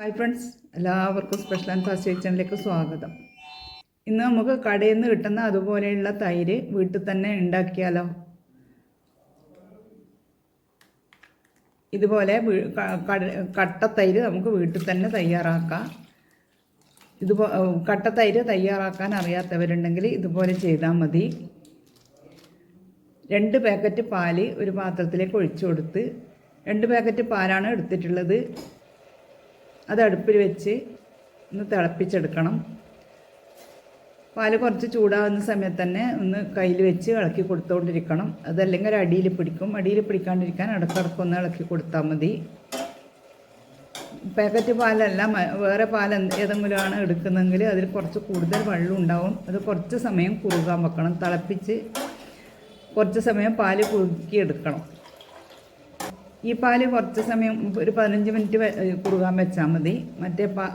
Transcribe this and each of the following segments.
Hi friends എല്ലാവർക്കും special and fast കിച്ചണിലേക്ക് സ്വാഗതം. ഇന്ന് നമുക്ക് കടയിൽ നിന്ന് കിട്ടുന്ന അതുപോലെയുള്ള തൈര് വീട്ടിൽ തന്നെ ഉണ്ടാക്കിയാലോ? ഇതുപോലെ കട്ട തൈര് നമുക്ക് വീട്ടിൽ തന്നെ തയ്യാറാക്കാം. ഇതുപോ കട്ട തൈര് തയ്യാറാക്കാൻ അറിയാത്തവരുണ്ടെങ്കിൽ ഇതുപോലെ ചെയ്താൽ മതി. രണ്ട് പാക്കറ്റ് പാൽ ഒരു പാത്രത്തിലേക്ക് ഒഴിച്ചു കൊടുത്ത് രണ്ട് പാക്കറ്റ് പാലാണ് എടുത്തിട്ടുള്ളത്. അത് അടുപ്പിൽ വെച്ച് ഒന്ന് തിളപ്പിച്ചെടുക്കണം. പാൽ കുറച്ച് ചൂടാവുന്ന സമയത്ത് തന്നെ ഒന്ന് കയ്യിൽ വെച്ച് ഇളക്കി കൊടുത്തുകൊണ്ടിരിക്കണം അതല്ലെങ്കിൽ ഒരു അടിയിൽ പിടിക്കും. അടിയിൽ പിടിക്കാണ്ടിരിക്കാൻ ഇടക്കിടക്ക് ഒന്ന് ഇളക്കി കൊടുത്താൽ മതി. പാക്കറ്റ് പാലല്ല വേറെ പാൽ ഏതെങ്കിലും ആണ് എടുക്കുന്നതെങ്കിൽ അതിൽ കുറച്ച് കൂടുതൽ വെള്ളം ഉണ്ടാവും. അത് കുറച്ച് സമയം കുറുകാൻ വെക്കണം. തിളപ്പിച്ച് കുറച്ച് സമയം പാൽ കുറുക്കി എടുക്കണം ഈ പാൽ കുറച്ച് സമയം ഒരു പതിനഞ്ച് മിനിറ്റ് കുറുകാൻ വെച്ചാൽ മതി. മറ്റേ പാ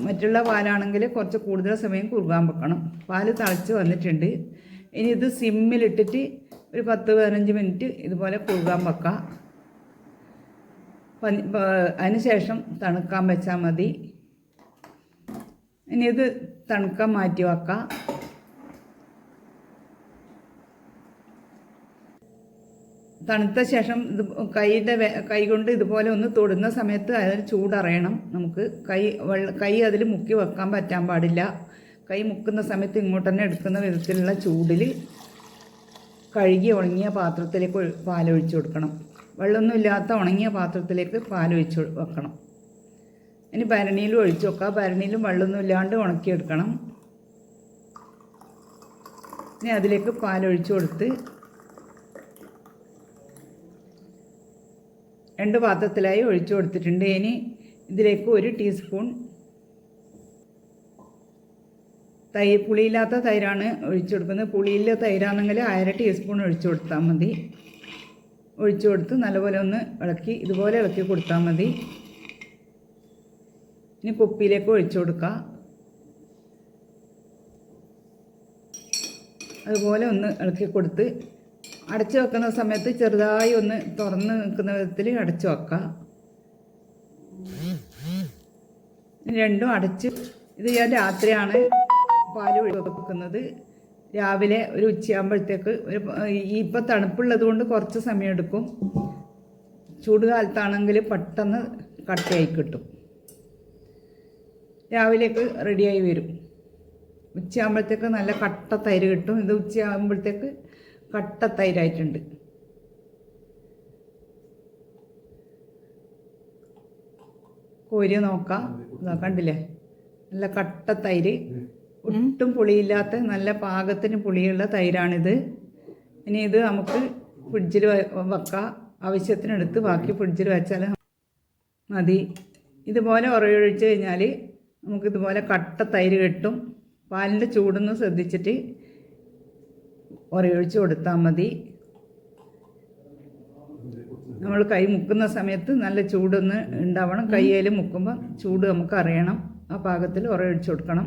മറ്റുള്ള പാലാണെങ്കിൽ കുറച്ച് കൂടുതൽ സമയം കുറുകാൻ വെക്കണം. പാൽ തളച്ച് വന്നിട്ടുണ്ട്. ഇനി ഇത് സിമ്മിലിട്ടിട്ട് ഒരു പത്ത് പതിനഞ്ച് മിനിറ്റ് ഇതുപോലെ കുറുകാൻ വെക്കാം. പനി- പ- അതിന് ശേഷം തണുക്കാൻ വെച്ചാൽ മതി. ഇനി ഇത് തണുക്കാൻ മാറ്റി വെക്കാം. തണുത്ത ശേഷം ഇത് കൈയുടെ കൈ കൊണ്ട് ഇതുപോലെ ഒന്ന് തൊടുന്ന സമയത്ത് അതിൽ ചൂടറിയണം. നമുക്ക് കൈ കൈ അതിൽ മുക്കി വെക്കാൻ പറ്റാൻ പാടില്ല. കൈ മുക്കുന്ന സമയത്ത് ഇങ്ങോട്ട് തന്നെ എടുക്കുന്ന വിധത്തിലുള്ള ചൂടിൽ കഴുകി ഉണങ്ങിയ പാത്രത്തിലേക്ക് പാലൊഴിച്ചു കൊടുക്കണം. വെള്ളമൊന്നും ഇല്ലാത്ത ഉണങ്ങിയ പാത്രത്തിലേക്ക് പാലൊഴിച്ച് വെക്കണം. ഇനി ഭരണിയിലും ഒഴിച്ചു വെക്കാം ഭരണിയിലും വെള്ളമൊന്നും ഇല്ലാണ്ട് ഉണക്കിയെടുക്കണം. ഇനി അതിലേക്ക് പാലൊഴിച്ചു കൊടുത്ത് രണ്ട് പാത്രത്തിലായി ഒഴിച്ചു കൊടുത്തിട്ടുണ്ട്. ഇനി ഇതിലേക്ക് ഒരു ടീസ്പൂൺ തൈ പുളിയില്ലാത്ത തൈരാണ് ഒഴിച്ചു കൊടുക്കുന്നത്. പുളിയില്ല തൈരാണെങ്കിൽ അര ടീസ്പൂൺ ഒഴിച്ചു കൊടുത്താൽ മതി. ഒഴിച്ചു കൊടുത്ത് നല്ലപോലെ ഒന്ന് ഇളക്കി ഇതുപോലെ ഇളക്കി കൊടുത്താൽ മതി. ഇനി കുപ്പിയിലേക്ക് ഒഴിച്ചു കൊടുക്കുക അതുപോലെ ഒന്ന് ഇളക്കി കൊടുത്ത് അടച്ചു വെക്കുന്ന സമയത്ത് ചെറുതായി ഒന്ന് തുറന്ന് നിൽക്കുന്ന വിധത്തിൽ അടച്ചു വെക്കുക രണ്ടും അടച്ച് ഇത് ഞാൻ രാത്രിയാണ് പാൽ വെക്കുന്നത് രാവിലെ ഒരു ഉച്ചയാകുമ്പോഴത്തേക്ക് ഒരു ഇപ്പം തണുപ്പുള്ളത് കൊണ്ട് കുറച്ച് സമയം എടുക്കും. ചൂട് കാലത്താണെങ്കിൽ പെട്ടെന്ന് കട്ടയായി കിട്ടും. രാവിലേക്ക് റെഡിയായി വരും. ഉച്ചയാകുമ്പോഴത്തേക്ക് നല്ല കട്ട തൈര് കിട്ടും. ഇത് ഉച്ചയാകുമ്പോഴത്തേക്ക് കട്ട തൈരായിട്ടുണ്ട്. കോരി നോക്കാം. ഇതാ കണ്ടില്ലേ? നല്ല കട്ട തൈര്. ഒട്ടും പുളിയില്ലാത്ത നല്ല പാകത്തിന് പുളിയുള്ള തൈരാണിത്. ഇനി ഇത് നമുക്ക് ഫ്രിഡ്ജിൽ വെക്കാം. ആവശ്യത്തിനെടുത്ത് ബാക്കി ഫ്രിഡ്ജിൽ വെച്ചാൽ മതി. ഇതുപോലെ ഉറയൊഴിച്ച് കഴിഞ്ഞാൽ നമുക്കിതുപോലെ കട്ട തൈര് കിട്ടും. പാലിന്റെ ചൂടൊന്ന് ശ്രദ്ധിച്ചിട്ട് ഉറയൊഴിച്ച് കൊടുത്താൽ മതി. നമ്മൾ കൈ മുക്കുന്ന സമയത്ത് നല്ല ചൂടൊന്ന് ഉണ്ടാവണം. കയ്യിൽ മുക്കുമ്പോൾ ചൂട് നമുക്ക് അറിയണം ആ പാകത്തിൽ ഒരയൊഴിച്ച് കൊടുക്കണം.